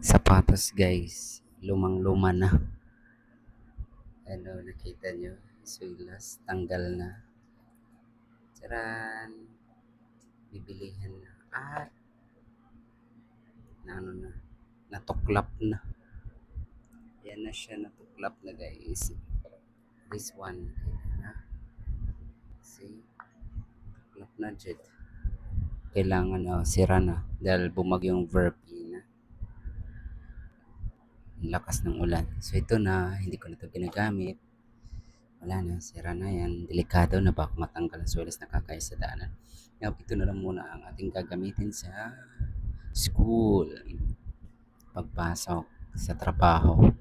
sapatos guys. Lumang luma na. Ano, nakita nyo? Sulas, tanggal na. Charan! Bibilihan na. At, na ano na, natuklap na. Yan na siya, natuklap na guys. This one, na. See? Tuklap na jet. Kailangan, oh, sira na. Dahil bumagyong verb na. Lakas ng ulan. So ito na, hindi ko na ito ginagamit. Wala na, sira na yan. Delikado na baka matanggal ang suelas na kakaya sa daanan. Ngayon, ito na lang muna ang ating gagamitin sa school. Pagpasok sa trabaho.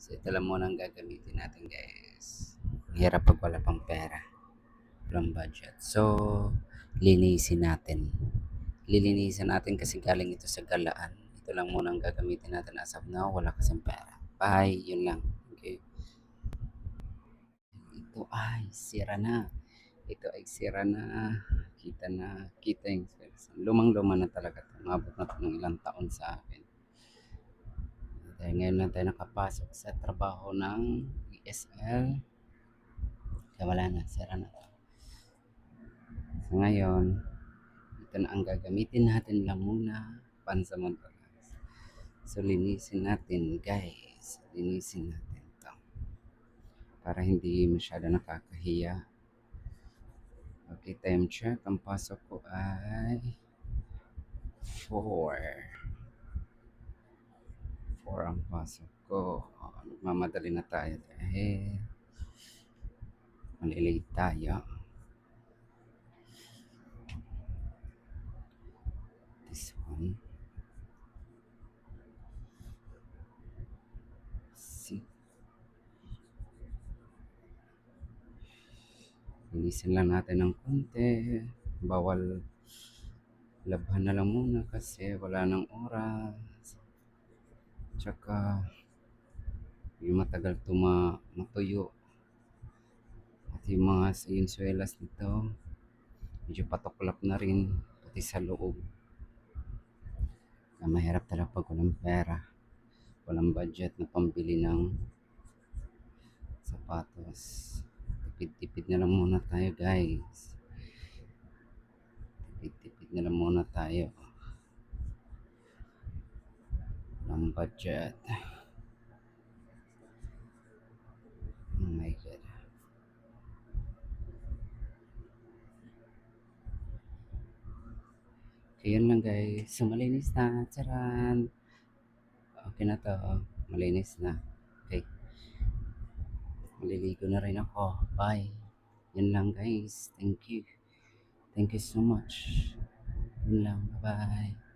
So ito lang muna ang gagamitin natin guys. Hirap pag wala pang pera. Walang budget. So, linisin natin. Lilinisin natin kasi galing ito sa galaan. Ito lang muna ang gagamitin natin as of now. Wala kasing pera. Bye. Yun lang. Okay. Ito ay sira na. Ito ay sira na. Kita na. Kita yung lumang-luma na talaga. Umabot na ng ilang taon sa akin. Dahil ngayon lang tayo nakapasok sa trabaho ng ESL. Kaya wala na. Sira na. So ngayon, ito na ang gagamitin natin lang muna pansamantala. So linisin natin guys. Linisin natin to. Para hindi masyado nakakahiya. Okay, time check. Ang pasok ko ay 4. 4 ang pasok ko. Mamadali na tayo dahil malilate tayo. This one. See? Linisin lang natin ng konti. Bawal labhan na lang muna kasi wala nang oras. Tsaka yung matagal tuma matuyo. At yung mga sinsuelas nito medyo patuklap na rin pati sa loob. Na mahirap talaga pag walang pera. Walang budget na pambili ng sapatos. Tipid-tipid na lang muna tayo guys. Tipid-tipid na lang muna tayo. Walang budget. Oh my God. Okay, yun lang guys. So, malinis na. Charan! Okay na to. Malinis na. Okay. Maliligo na rin ako. Bye. Yan lang guys. Thank you. Thank you so much. Yun lang. Bye-bye.